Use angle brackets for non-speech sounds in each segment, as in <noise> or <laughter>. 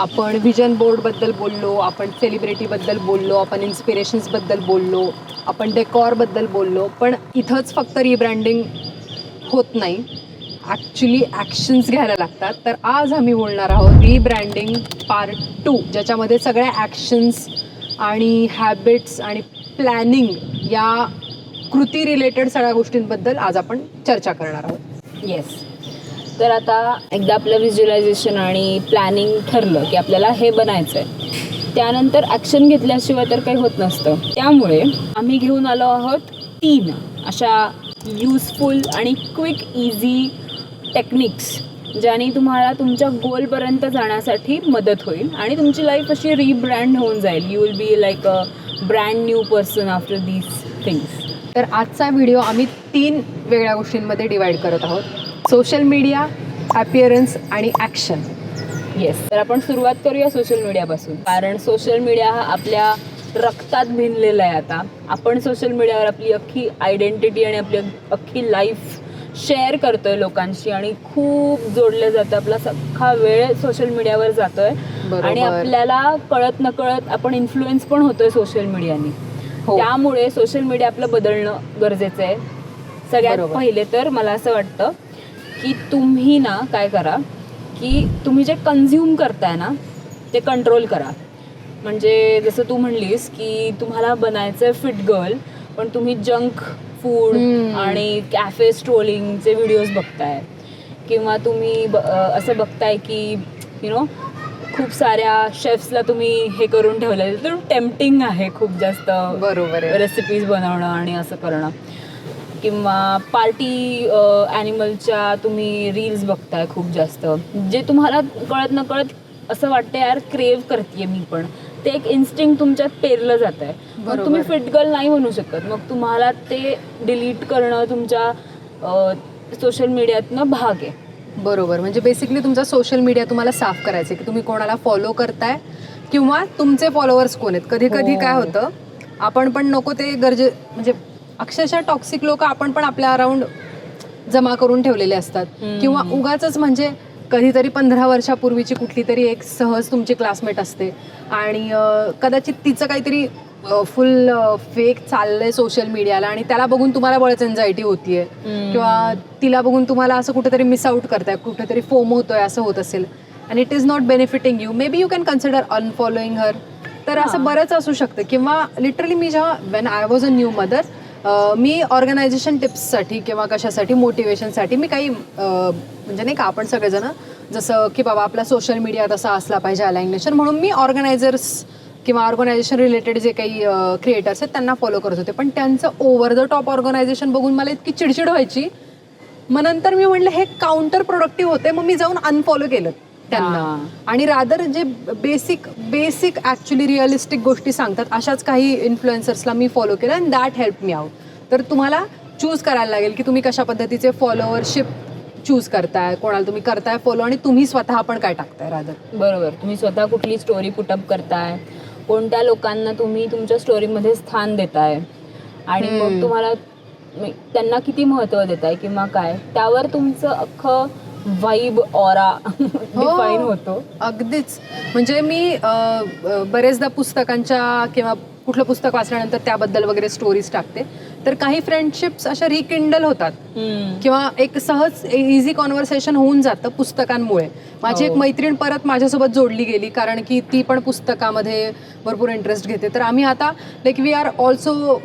आपण व्हिजन बोर्डबद्दल बोललो आपण सेलिब्रिटीबद्दल बोललो आपण इन्स्पिरेशन्सबद्दल बोललो आपण डेकॉरबद्दल बोललो पण इथंच फक्त रिब्रँडिंग होत नाही. ॲक्च्युली ॲक्शन्स घ्यायला लागतात. तर आज आम्ही बोलणार आहोत रिब्रँडिंग पार्ट टू ज्याच्यामध्ये सगळ्या ॲक्शन्स आणि हॅबिट्स आणि प्लॅनिंग या कृती रिलेटेड सगळ्या गोष्टींबद्दल आज आपण चर्चा करणार आहोत. येस तर आता एकदा आपलं व्हिज्युलायझेशन आणि प्लॅनिंग ठरलं की आपल्याला हे बनायचं आहे त्यानंतर ॲक्शन घेतल्याशिवाय तर काही होत नसतं. त्यामुळे आम्ही घेऊन आलो आहोत तीन अशा यूजफुल आणि क्विक इझी टेक्निक्स ज्याने तुम्हाला तुमच्या गोलपर्यंत जाण्यासाठी मदत होईल आणि तुमची लाईफ अशी रिब्रँड होऊन जाईल. You will be like a brand new person after these things तर आजचा व्हिडिओ आम्ही तीन वेगळ्या गोष्टींमध्ये डिवाईड करत आहोत. सोशल मीडिया ॲपिअरन्स आणि ॲक्शन येस तर आपण सुरुवात करूया सोशल मीडियापासून. कारण सोशल मीडिया हा आपल्या रक्तात भिनलेला आहे आता. आपण सोशल मीडियावर आपली अख्खी आयडेंटिटी आणि आपली अख्खी लाईफ शेअर करतोय लोकांशी आणि खूप जोडलं जातं. आपला सख्खा वेळ सोशल मीडियावर जातोय. आणि आपल्याला कळत नकळत आपण इन्फ्लुएन्स पण होतोय सोशल मीडियाने. हो. त्यामुळे सोशल मीडिया आपलं बदलणं गरजेचं आहे. सगळ्यात. पहिले तर मला असं वाटतं की तुम्ही ना काय करा की तुम्ही जे कन्झ्युम करताय ना ते कंट्रोल करा. म्हणजे जसं तू म्हणलीस की तुम्हाला बनायचं आहे फिट गर्ल पण तुम्ही जंक फूड. आणि कॅफे स्ट्रोलिंगचे व्हिडिओज बघताय. किंवा तुम्ही असं बघताय की यु नो खूप साऱ्या शेफ्सला तुम्ही हे करून ठेवलं तर टेम्पटिंग आहे खूप जास्त बरोबर रेसिपीज बनवणं आणि असं करणं. किंवा पार्टी ॲनिमलच्या तुम्ही रील्स बघताय खूप जास्त. जे तुम्हाला कळत न कळत असं वाटतं यार क्रेव करते मी पण. ते एक इन्स्टिंग तुमच्यात पेरलं जात आहे मग. तुम्ही फिट गर्ल नाही म्हणू शकत. मग तुम्हाला ते डिलीट करणं तुमच्या सोशल मीडियातनं भाग आहे. बरोबर. म्हणजे बेसिकली तुमचा सोशल मीडिया तुम्हाला साफ करायचं की तुम्ही कोणाला फॉलो करताय किंवा तुमचे फॉलोअर्स कोण आहेत? कधी कधी हो. काय होतं आपण पण नको ते गरजे म्हणजे अक्षरशः टॉक्सिक लोक आपण पण आपल्या अराउंड जमा करून ठेवलेले असतात. किंवा उगाच म्हणजे कधीतरी पंधरा वर्षापूर्वीची कुठली तरी एक सहज तुमची क्लासमेट असते. आणि कदाचित तिचं काहीतरी फुल फेक चाललंय सोशल मीडियाला आणि त्याला बघून तुम्हाला बळच एन्झायटी होतीये. किंवा तिला बघून तुम्हाला असं कुठेतरी मिस आउट करताय कुठेतरी फोम होतोय असं होत असेल. आणि it is not benefiting you maybe you can consider unfollowing her तर असं. बरंच असू शकतं. किंवा लिटरली मी जेव्हा when I was a new mother me organisation टिप्ससाठी किंवा कशासाठी मोटिवेशनसाठी मी काही म्हणजे नाही का आपण सगळेजण जसं की बाबा आपला सोशल मीडिया तसा असला पाहिजे अलाइनेशन म्हणून मी ऑर्गनायझर्स किंवा ऑर्गनायझेशन रिलेटेड जे काही क्रिएटर्स आहेत त्यांना फॉलो करत होते. पण त्यांचं ओव्हर द टॉप ऑर्गनायझेशन बघून मला इतकी चिडचिड व्हायची. मग नंतर मी म्हटलं हे काउंटर प्रोडक्टिव्ह होते. मग मी जाऊन अनफॉलो केलं. त्यांना. आणि रादर जे बेसिक बेसिक ॲक्च्युली रिअलिस्टिक गोष्टी सांगतात अशाच काही इन्फ्लुएन्सर्सला मी फॉलो केलं and that help me out तर तुम्हाला चूज करायला लागेल की तुम्ही कशा पद्धतीचे फॉलोअरशिप चूज करताय कोणाला तुम्ही करताय फॉलो आणि तुम्ही स्वतः पण काय टाकताय रादर बरोबर तुम्ही स्वतः कुठली स्टोरी पुटअप करताय कोणत्या लोकांना तुम्ही तुमच्या स्टोरीमध्ये स्थान देताय आणि. मग तुम्हाला त्यांना किती महत्त्व देताय किंवा काय त्यावर तुमचं अख्खं वाईब ऑरा डिफाईन होतो. अगदीच. म्हणजे मी बरेचदा पुस्तकांच्या किंवा कुठलं पुस्तक वाचल्यानंतर त्याबद्दल वगैरे स्टोरीज टाकते. तर काही फ्रेंडशिप्स अशा रिकिंडल होतात. किंवा एक सहज इझी कॉन्व्हर्सेशन होऊन जातं पुस्तकांमुळे. माझी एक हो. मैत्रीण परत माझ्यासोबत जोडली गेली कारण की ती पण पुस्तकामध्ये भरपूर इंटरेस्ट घेते. तर आम्ही आता like we are also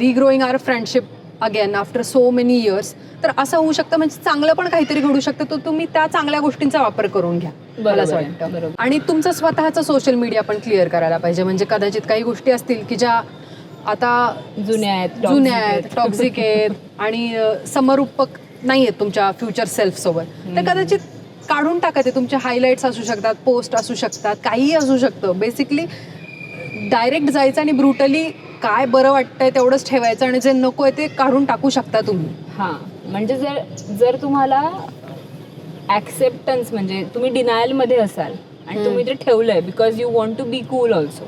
regrowing our friendship again after so many years तर असं होऊ शकतं. म्हणजे चांगलं पण काहीतरी घडू शकतं. तर तुम्ही त्या चांगल्या गोष्टींचा वापर करून घ्या मला असं वाटतं. आणि तुमचं स्वतःचं सोशल मीडिया पण क्लिअर करायला पाहिजे. म्हणजे कदाचित काही गोष्टी असतील की ज्या आता जुन्या आहेत जुन्या आहेत टॉक्झिक आहेत आणि समरूपक नाही आहेत तुमच्या फ्युचर सेल्फ सोबत. तर. कदाचित काढून टाका ते. तुमचे हायलाईट्स असू शकतात पोस्ट असू शकतात काहीही असू शकतं. बेसिकली डायरेक्ट जायचं आणि ब्रुटली काय बरं वाटतंय तेवढंच ठेवायचं आणि जे नको आहे ते काढून टाकू शकता तुम्ही हां म्हणजे जर जर तुम्हाला ॲक्सेप्टन्स म्हणजे तुम्ही डिनायलमध्ये असाल आणि. तुम्ही ते ठेवलंय because you want to be cool also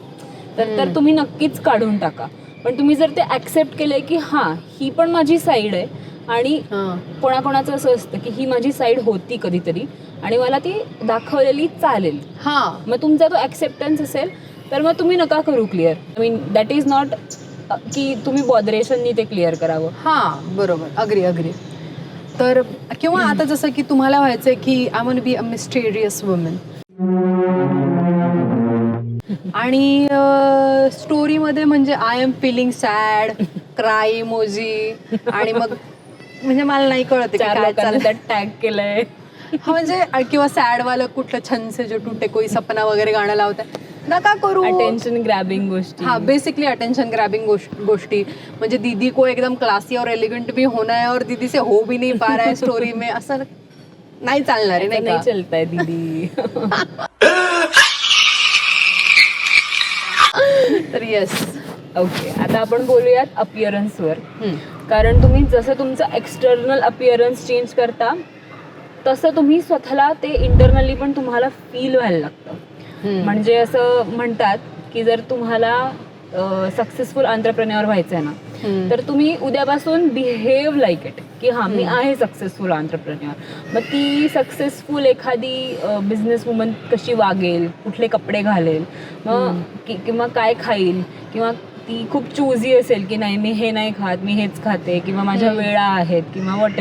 तर तर. तुम्ही नक्कीच काढून टाका पण तुम्ही जर ते ॲक्सेप्ट केलंय की हां ही पण माझी साईड आहे आणि हां. कोणाकोणाचं असं असतं की ही माझी साईड होती कधीतरी आणि मला ती दाखवलेली चालेल हां मग तुमचा तो ॲक्सेप्टन्स असेल तर मग तुम्ही नका करू clear I mean that is not की तुम्ही बॉदरेशननी ते क्लिअर करावं. हां बरोबर. अग्री अग्री तर किंवा आता जसं की तुम्हाला व्हायचंय की I want be a mysterious woman आणि स्टोरीमध्ये म्हणजे I am feeling sad cry emoji आणि मग म्हणजे मला नाही कळत टॅग केलंय. हा म्हणजे किंवा सॅड वालं कुठलं छंद से जो टूटे कोई सपना वगैरे गाणं लावतात नका करू. अटेन्शन ग्रॅबिंग गोष्टी. हाँ बेसिकली अटेंशन ग्रैबिंग गोष्टी. म्हणजे दीदी को एकदम क्लासी और एलिगेंट भी होना है और दीदी से हो भी नहीं पा रहा है स्टोरी में. असं नाही चालणार आहे नाही नाही का? चलताय दीदी. तर येस ओके आता आपण बोलूयात अपिअरन्सवर कारण तुम्ही जसं तुमचं एक्सटर्नल अपिअरन्स चेंज करता तसं तुम्ही स्वतःला ते इंटरनली पण तुम्हाला फील व्हायला लागतं. म्हणजे असं म्हणतात की जर तुम्हाला सक्सेसफुल आंतरप्रन्युअर व्हायचं आहे ना तर तुम्ही उद्यापासून बिहेव लाईक इट की हां मी आहे सक्सेसफुल आंतरप्रन्युअर मग ती सक्सेसफुल एखादी बिझनेस वुमन कशी वागेल कुठले कपडे घालेल मग किंवा काय खाईल किंवा ती खूप चूजी असेल की नाही मी हे नाही खात मी हेच खाते किंवा माझ्या. वेळा आहेत किंवा वॉट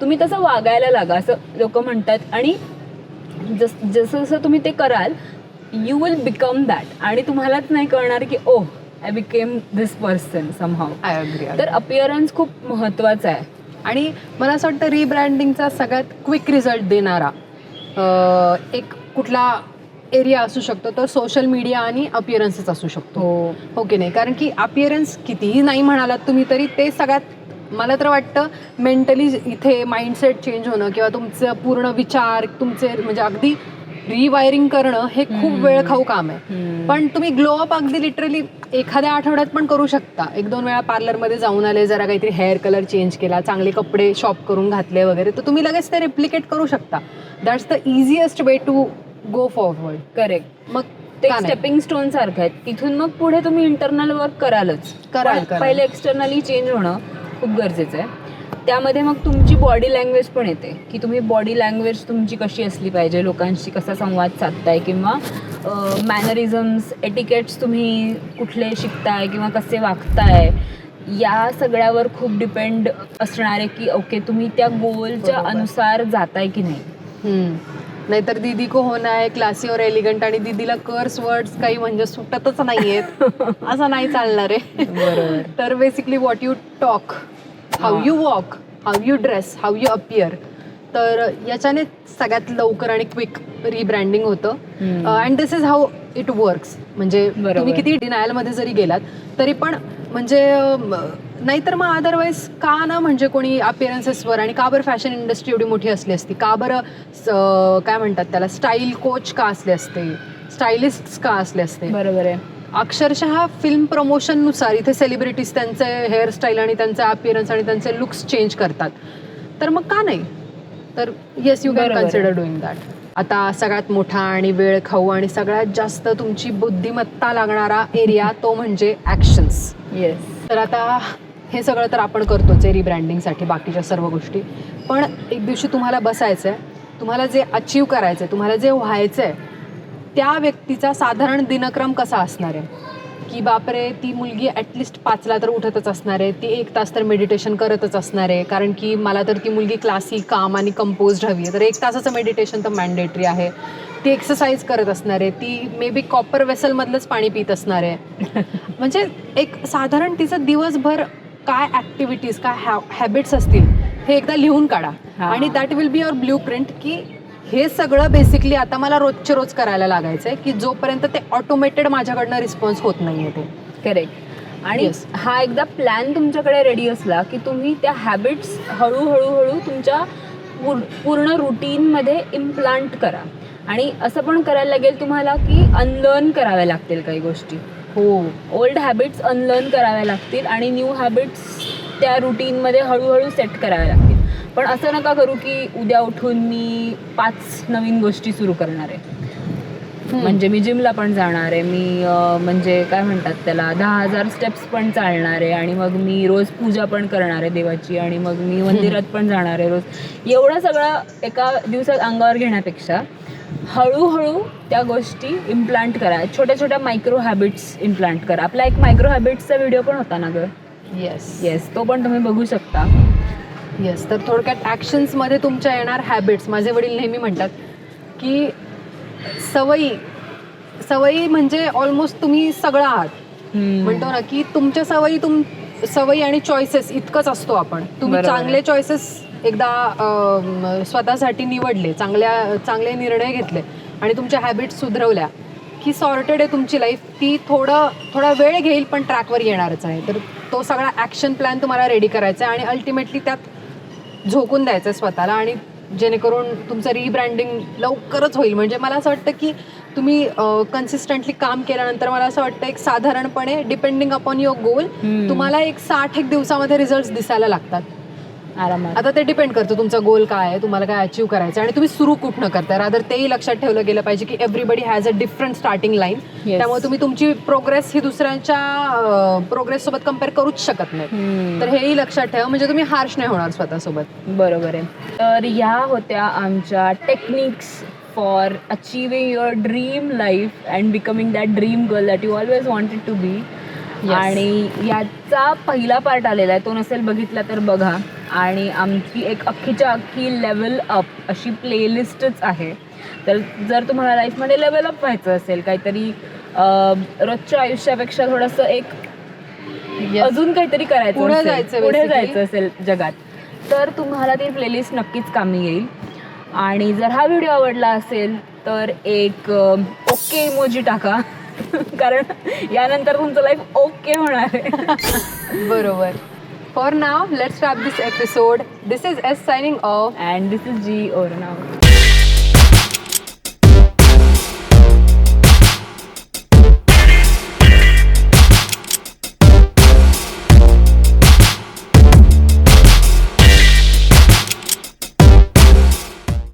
तुम्ही तसं वागायला लागा असं लोक म्हणतात. आणि जस जसं जसं तुम्ही ते कराल यू विल बिकम दॅट आणि तुम्हालाच नाही कळणार की ओ I became this person somehow I agree तर अपिअरन्स खूप महत्त्वाचा आहे. आणि मला असं वाटतं रिब्रँडिंगचा सगळ्यात क्विक रिझल्ट देणारा एक कुठला एरिया असू शकतो तर सोशल मीडिया आणि अपिअरन्सच असू शकतो. हो. हो की नाही? कारण की अपिअरन्स कितीही नाही म्हणालात तुम्ही तरी ते सगळ्यात मला तर वाटतं मेंटली इथे माइंडसेट चेंज होणं किंवा तुमचं पूर्ण विचार तुमचे म्हणजे अगदी रिवायरिंग करणं हे खूप हम्म. वेळ खाऊ काम आहे. पण तुम्ही ग्लो अप अगदी लिटरली एखाद्या आठवड्यात पण करू शकता एक दोन वेळा पार्लरमध्ये जाऊन आले जरा काहीतरी हेअर कलर चेंज केला चांगले कपडे शॉप करून घातले वगैरे तर तुम्ही लगेच ते रिप्लिकेट करू शकता that's the easiest way to go forward correct मग ते? स्टेपिंग स्टोन सारखं आहे तिथून मग पुढे तुम्ही इंटरनल वर्क करालच कराल. पहिले एक्सटर्नली चेंज होणं खूप गरजेचं आहे त्यामध्ये मग तुमची बॉडी लँग्वेज पण येते. की तुम्ही बॉडी लँग्वेज तुमची कशी असली पाहिजे लोकांशी कसा संवाद साधताय किंवा मॅनरिझम्स एटिकेट्स तुम्ही कुठले शिकताय किंवा कसे वागताय या सगळ्यावर खूप डिपेंड असणार आहे की ओके तुम्ही त्या गोलच्या. अनुसार जाताय की नाही. नाहीतर दीदी को होना आहे क्लासी और एलिगंट आणि दीदीला कर्स वर्ड्स काही म्हणजे सुटतच नाहीयेत. <laughs> असं नाही चालणार आहे. तर basically what you talk how. You walk how you dress how you appear तर याच्याने सगळ्यात लवकर आणि क्विक रिब्रँडिंग होतं. And this is how it works म्हणजे. तुम्ही किती डिनायलमध्ये जरी गेलात तरी पण म्हणजे नाहीतर मग अदरवाईज का ना म्हणजे कोणी अपिअरन्सेसवर आणि का बरं फॅशन इंडस्ट्री एवढी मोठी असली असती? का बरं काय म्हणतात त्याला स्टाईल कोच का असले असते? स्टायलिस्ट का असले असते? बरोबर आहे. अक्षरशः फिल्म प्रमोशननुसार इथे सेलिब्रिटीज त्यांचे हेअरस्टाईल आणि त्यांचे अपिअरन्स आणि त्यांचे लुक्स चेंज करतात. तर मग का नाही? तर yes you can. Consider doing that आता सगळ्यात मोठा आणि वेळ खाऊ आणि सगळ्यात जास्त तुमची बुद्धिमत्ता लागणारा एरिया तो म्हणजे ॲक्शन्स येस तर आता हे सगळं तर आपण करतोच आहे रिब्रँडिंगसाठी बाकीच्या सर्व गोष्टी. पण एक दिवशी तुम्हाला बसायचं आहे तुम्हाला जे अचीव करायचं आहे तुम्हाला जे व्हायचं आहे त्या व्यक्तीचा साधारण दिनक्रम कसा असणार आहे? की बापरे ती मुलगी ॲटलिस्ट पाचला तर उठतच असणार आहे ती एक तास तर मेडिटेशन करतच असणार आहे कारण की मला तर ती मुलगी क्लासी काम आणि कंपोज्ड हवी आहे. तर एक तासाचं मेडिटेशन तर मॅन्डेटरी आहे. ती एक्सरसाइज करत असणार आहे ती मे बी कॉपर वेसलमधलंच पाणी पित असणार आहे. <laughs> म्हणजे एक साधारण तिचं दिवसभर काय ॲक्टिव्हिटीज काय हॅ हॅबिट्स असतील हे एकदा लिहून काढा. आणि that will be your blueprint की हे सगळं बेसिकली आता मला रोजचे रोज करायला लागायचं आहे की जोपर्यंत ते ऑटोमेटेड माझ्याकडनं रिस्पॉन्स होत नाही आहे ते. करेक्ट आणि Yes. हा एकदा प्लॅन तुमच्याकडे रेडी असला की तुम्ही त्या हॅबिट्स हळूहळू हळू तुमच्या पूर- पूर्ण रुटीनमध्ये इम्प्लांट करा. आणि असं पण करायला लागेल तुम्हाला की अनलर्न कराव्या लागतील काही गोष्टी. हो. ओल्ड हॅबिट्स अनलर्न कराव्या लागतील आणि न्यू हॅबिट्स त्या रुटीनमध्ये हळूहळू सेट कराव्या लागतील. पण असं नका करू की उद्या उठून मी पाच नवीन गोष्टी सुरू करणार आहे. म्हणजे मी जिमला पण जाणार आहे मी म्हणजे काय म्हणतात त्याला दहा हजार स्टेप्स पण चालणार आहे आणि मग मी रोज पूजा पण करणार आहे देवाची आणि मग मी मंदिरात पण जाणार आहे रोज. एवढं सगळं एका दिवसात अंगावर घेण्यापेक्षा हळूहळू त्या गोष्टी इम्प्लांट करा. छोट्या छोट्या मायक्रो हॅबिट्स इम्प्लांट करा. आपला एक मायक्रो हॅबिट्सचा व्हिडिओ पण होता ना ग? येस येस तो पण तुम्ही बघू शकता. येस तर थोडक्यात ॲक्शन्समध्ये तुमच्या येणार हॅबिट्स माझे वडील नेहमी म्हणतात की सवयी सवयी म्हणजे ऑलमोस्ट तुम्ही सगळं आहात. म्हणतो ना की तुमच्या सवयी तुम सवयी आणि चॉईसेस इतकंच असतो आपण. तुम्ही. चांगले चॉईसेस एकदा स्वतःसाठी निवडले चांगल्या चांगले निर्णय घेतले आणि तुमच्या हॅबिट्स सुधरवल्या की सॉर्टेड आहे तुमची लाईफ ती थोडं थोडा वेळ घेईल पण ट्रॅकवर येणारच आहे. तर तो सगळा ॲक्शन प्लॅन तुम्हाला रेडी करायचा आहे आणि अल्टिमेटली त्यात झोकून द्यायचं आहे स्वतःला आणि जेणेकरून तुमचं रिब्रँडिंग लवकरच होईल म्हणजे मला असं वाटतं की तुम्ही कन्सिस्टंटली काम केल्यानंतर मला असं वाटतं एक साधारणपणे डिपेंडिंग अपॉन युअर गोल. तुम्हाला एक साठ एक दिवसामध्ये रिझल्ट दिसायला लागतात आरामात. आता ते डिपेंड करतं तुमचा गोल काय आहे तुम्हाला काय अचीव करायचं आणि तुम्ही सुरू कुठनं करताय? रादर तेही लक्षात ठेवलं गेलं पाहिजे की everybody has a different starting line. त्यामुळे तुम्ही तुमची प्रोग्रेस ही दुसऱ्यांच्या प्रोग्रेस सोबत कंपेअर करूच शकत नाही. तर हेही लक्षात ठेवा म्हणजे तुम्ही हार्श नाही होणार स्वतःसोबत बरोबर आहे. तर या होत्या आमच्या techniques for achieving your dream life and becoming that dream girl that you always wanted to be आणि याचा पहिला पार्ट आलेला आहे. तो नसेल बघितला तर बघा. आणि आमची एक अख्खीच्या अख्खी लेवल अप अशी प्लेलिस्टच आहे. तर जर तुम्हाला लाईफमध्ये लेवल अप व्हायचं असेल काहीतरी रोजच्या आयुष्यापेक्षा थोडंसं एक अजून काहीतरी करायचं पुढे जायचं पुढे. जायचं असेल जगात तर तुम्हाला ती प्लेलिस्ट नक्कीच कामी येईल. आणि जर हा व्हिडिओ आवडला असेल तर एक ओके इमोजी टाका. <laughs> कारण यानंतर तुमचं लाईफ ओके होणार आहे. <laughs> बरोबर. For now let's wrap this episode this is S signing off and this is G or now